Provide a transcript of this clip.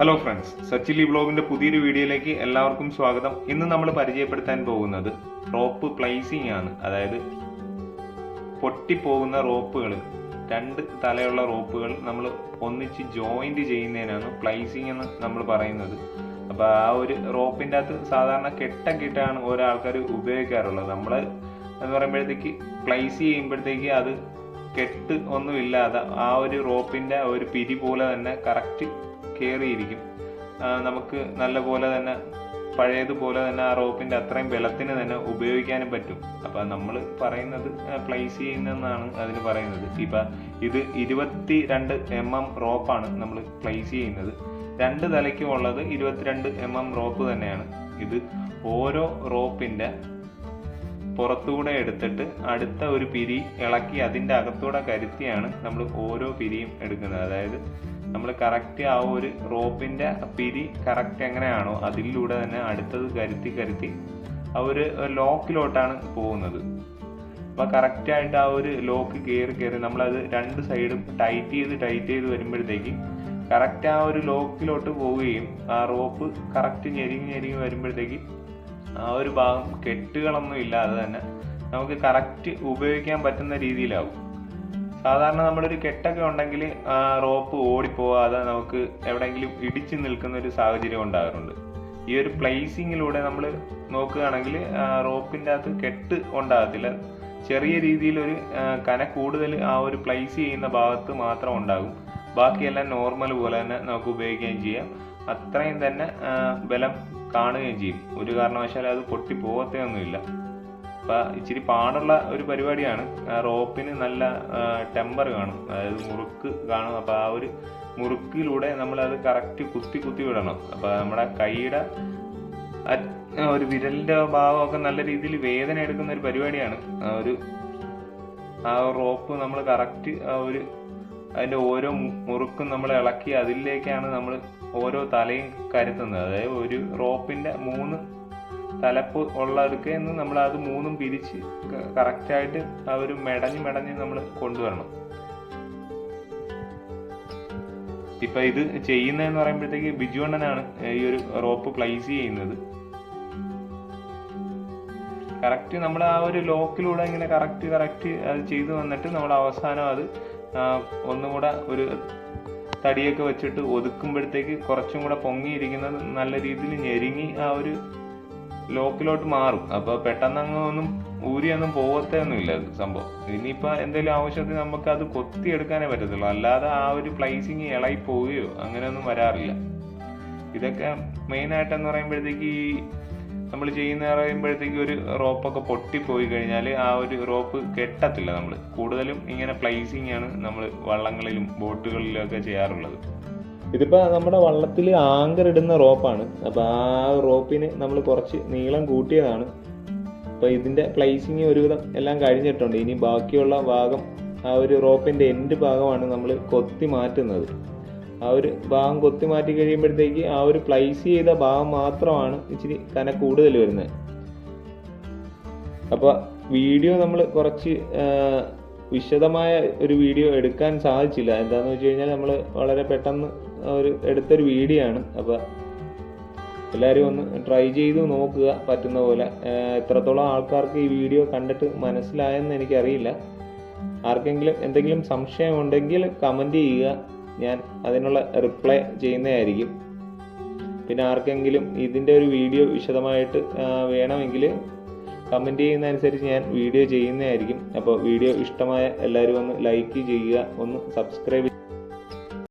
Hello friends സച്ചിലി ബ്ലോഗിന്റെ പുതിയൊരു വീഡിയോയിലേക്ക് എല്ലാവർക്കും സ്വാഗതം. ഇന്ന് നമ്മൾ പരിചയപ്പെടുത്താൻ പോകുന്നത് റോപ്പ് പ്ലേസിംഗ് ആണ്. അതായത് പൊട്ടിപ്പോകുന്ന റോപ്പുകൾ രണ്ട് തലയുള്ള റോപ്പുകൾ നമ്മൾ ഒന്നിച്ച് ജോയിന്റ് ചെയ്യുന്നതിനാണ് പ്ലേസിംഗ് എന്ന് നമ്മൾ പറയുന്നത്. അപ്പോൾ ആ ഒരു റോപ്പിന്റെ അകത്ത് സാധാരണ കെട്ടം കെട്ടാണ് ഓരോ ആൾക്കാർ ഉപയോഗിക്കാറുള്ളത്. നമ്മൾ എന്ന് പറയുമ്പോഴത്തേക്ക് പ്ലേസ് ചെയ്യുമ്പോഴത്തേക്ക് അത് കെട്ട് ഒന്നും ഇല്ലാതെ ആ ഒരു റോപ്പിന്റെ ഒരു പിരി പോലെ തന്നെ കറക്റ്റ് കയറിയിരിക്കും നമുക്ക് നല്ല പോലെ തന്നെ പഴയതുപോലെ തന്നെ ആ റോപ്പിന്റെ അത്രയും ബലത്തിന് തന്നെ ഉപയോഗിക്കാനും പറ്റും. അപ്പോൾ നമ്മൾ പറയുന്നത് പ്ലേസ് ചെയ്യുന്നതെന്നാണ് അതിന് പറയുന്നത്. ഇപ്പം ഇത് ഇരുപത്തി രണ്ട് എം എം റോപ്പാണ് നമ്മൾ പ്ലേസ് ചെയ്യുന്നത്. രണ്ട് തലയ്ക്കും ഉള്ളത് ഇരുപത്തിരണ്ട് എം എം റോപ്പ് തന്നെയാണ്. ഇത് ഓരോ റോപ്പിന്റെ പുറത്തൂടെ എടുത്തിട്ട് അടുത്ത ഒരു പിരി ഇളക്കി അതിന്റെ അകത്തൂടെ കരുത്തിയാണ് നമ്മൾ ഓരോ പിരിയും എടുക്കുന്നത്. അതായത് നമ്മൾ കറക്റ്റ് ആ ഒരു റോപ്പിന്റെ പിരി കറക്റ്റ് എങ്ങനെയാണോ അതിലൂടെ തന്നെ അടുത്തത് കരുത്തി കരുത്തി ആ ഒരു ലോക്കിലോട്ടാണ് പോകുന്നത്. അപ്പോൾ കറക്റ്റായിട്ട് ആ ഒരു ലോക്ക് കയറി കയറി നമ്മളത് രണ്ട് സൈഡും ടൈറ്റ് ചെയ്ത് ടൈറ്റ് ചെയ്ത് വരുമ്പോഴത്തേക്ക് കറക്റ്റ് ആ ഒരു ലോക്കിലോട്ട് പോവുകയും ആ റോപ്പ് കറക്റ്റ് ഞെരുങ്ങി ഞെരുങ്ങി വരുമ്പോഴത്തേക്ക് ആ ഒരു ഭാഗം കെട്ടുകളൊന്നും ഇല്ലാതെ തന്നെ നമുക്ക് കറക്റ്റ് ഉപയോഗിക്കാൻ പറ്റുന്ന രീതിയിലാവും. സാധാരണ നമ്മളൊരു കെട്ടൊക്കെ ഉണ്ടെങ്കിൽ റോപ്പ് ഓടിപ്പോവാതെ നമുക്ക് എവിടെയെങ്കിലും ഇടിച്ചു നിൽക്കുന്ന ഒരു സാഹചര്യം ഉണ്ടാകാറുണ്ട്. ഈ ഒരു പ്ലേസിങ്ങിലൂടെ നമ്മൾ നോക്കുകയാണെങ്കിൽ റോപ്പിന്റെ അകത്ത് കെട്ട് ഉണ്ടാകത്തില്ല. ചെറിയ രീതിയിലൊരു ഒരു കന കൂടുതൽ ആ ഒരു പ്ലേസ് ചെയ്യുന്ന ഭാഗത്ത് മാത്രം ഉണ്ടാകും. ബാക്കിയെല്ലാം നോർമൽ പോലെ തന്നെ നമുക്ക് ഉപയോഗിക്കുകയും ചെയ്യാം. അത്രയും തന്നെ ബലം കാണുകയും ചെയ്യും. ഒരു കാരണവശാലും അത് പൊട്ടി പോകത്തേ ഒന്നുമില്ല അപ്പൊ ഇച്ചിരി പാടുള്ള ഒരു പരിപാടിയാണ്. റോപ്പിന് നല്ല ടെമ്പർ കാണും. അതായത് മുറുക്ക് കാണും. അപ്പൊ ആ ഒരു മുറുക്കിലൂടെ നമ്മൾ അത് കറക്റ്റ് കുത്തി കുത്തി വിടണം. അപ്പൊ നമ്മുടെ കൈയുടെ ഒരു വിരലിന്റെ ഭാവമൊക്കെ നല്ല രീതിയിൽ വേദന എടുക്കുന്ന ഒരു പരിപാടിയാണ്. ആ ഒരു ആ റോപ്പ് നമ്മൾ കറക്റ്റ് ആ ഒരു അതിന്റെ ഓരോ മുറുക്കും നമ്മൾ ഇളക്കി അതിലേക്കാണ് നമ്മൾ ഓരോ തലയും കരുത്തുന്നത്. അതായത് ഒരു റോപ്പിന്റെ മൂന്ന് തലപ്പ് ഉള്ളടുക്കെ നിന്ന് നമ്മൾ അത് മൂന്നും പിരിച്ച് കറക്റ്റായിട്ട് ആ ഒരു മെടഞ്ഞ് മെടഞ്ഞ് നമ്മൾ കൊണ്ടുവരണം. ഇപ്പൊ ഇത് ചെയ്യുന്നതെന്ന് പറയുമ്പോഴത്തേക്ക് ബിജു അണ്ണനാണ് ഈ ഒരു റോപ്പ് പ്ലേസ് ചെയ്യുന്നത്. കറക്റ്റ് നമ്മൾ ആ ഒരു ലോക്കിലൂടെ ഇങ്ങനെ കറക്റ്റ് കറക്റ്റ് അത് ചെയ്തു വന്നിട്ട് നമ്മൾ അവസാനം അത് ആ, ഒന്നും കൂടെ ഒരു തടിയൊക്കെ വെച്ചിട്ട് ഒതുക്കുമ്പോഴത്തേക്ക് കുറച്ചും കൂടെ പൊങ്ങിയിരിക്കുന്നത് നല്ല രീതിയിൽ ഞെരുങ്ങി ആ ഒരു ലോക്കിലോട്ട് മാറും. അപ്പോൾ പെട്ടെന്ന് അങ്ങ് ഒന്നും ഊരിയൊന്നും പോകത്തേ ഒന്നുമില്ല അത് സംഭവം. ഇനിയിപ്പോ എന്തെങ്കിലും ആവശ്യത്തിന് നമുക്ക് അത് കൊത്തിയെടുക്കാനേ പറ്റത്തുള്ളൂ. അല്ലാതെ ആ ഒരു പ്ലേസിങ് ഇളകി പോവുകയോ അങ്ങനെയൊന്നും വരാറില്ല. ഇതൊക്കെ മെയിൻ ആയിട്ടെന്ന് പറയുമ്പോഴത്തേക്ക് ഈ നമ്മൾ ചെയ്യുന്ന പറയുമ്പോഴത്തേക്ക് ഒരു റോപ്പൊക്കെ പൊട്ടിപ്പോയി കഴിഞ്ഞാൽ ആ ഒരു റോപ്പ് കെട്ടത്തില്ല നമ്മൾ കൂടുതലും ഇങ്ങനെ പ്ലേസിങ് ആണ് നമ്മൾ വള്ളങ്ങളിലും ബോട്ടുകളിലും ഒക്കെ ചെയ്യാറുള്ളത്. ഇതിപ്പോ നമ്മുടെ വള്ളത്തിൽ ആങ്കർ ഇടുന്ന റോപ്പാണ്. അപ്പോൾ ആ റോപ്പിന് നമ്മൾ കുറച്ച് നീളം കൂട്ടിയതാണ്. അപ്പോൾ ഇതിന്റെ പ്ലേസിങ് ഒരുവിധം എല്ലാം കഴിഞ്ഞിട്ടുണ്ട്. ഇനി ബാക്കിയുള്ള ഭാഗം ആ ഒരു റോപ്പിന്റെ എൻഡ് ഭാഗമാണ് നമ്മൾ കൊത്തി മാറ്റുന്നത്. ആ ഒരു ഭാഗം കൊത്തി മാറ്റി കഴിയുമ്പോഴത്തേക്ക് ആ ഒരു പ്ലേസ് ചെയ്ത ഭാഗം മാത്രമാണ് ഇച്ചിരി കന കൂടുതൽ വരുന്നത്. അപ്പോൾ വീഡിയോ നമ്മൾ കുറച്ച് വിശദമായ ഒരു വീഡിയോ എടുക്കാൻ സാധിച്ചില്ല. എന്താണെന്ന് വെച്ച് കഴിഞ്ഞാൽ നമ്മൾ വളരെ പെട്ടെന്ന് ഒരു എടുത്തൊരു വീഡിയോ ആണ്. അപ്പോൾ എല്ലാവരും ഒന്ന് ട്രൈ ചെയ്ത് നോക്കുക. പറ്റുന്ന പോലെ എത്രത്തോളം ആൾക്കാർക്ക് ഈ വീഡിയോ കണ്ടിട്ട് മനസ്സിലായെന്ന് എനിക്കറിയില്ല. ആർക്കെങ്കിലും എന്തെങ്കിലും സംശയം ഉണ്ടെങ്കിൽ കമന്റ് ചെയ്യുക. ഞാൻ അതിനുള്ള റിപ്ലൈ ചെയ്യുന്നതായിരിക്കും. പിന്നെ ആർക്കെങ്കിലും ഇതിന്റെ ഒരു വീഡിയോ വിശദമായിട്ട് വേണമെങ്കിൽ കമന്റ് ചെയ്യുന്ന അനുസരിച്ച് ഞാൻ വീഡിയോ ചെയ്യുന്നതായിരിക്കും. അപ്പോൾ വീഡിയോ ഇഷ്ടമായ എല്ലാവരും ഒന്ന് ലൈക്ക് ചെയ്യുക ഒന്ന് സബ്സ്ക്രൈബ്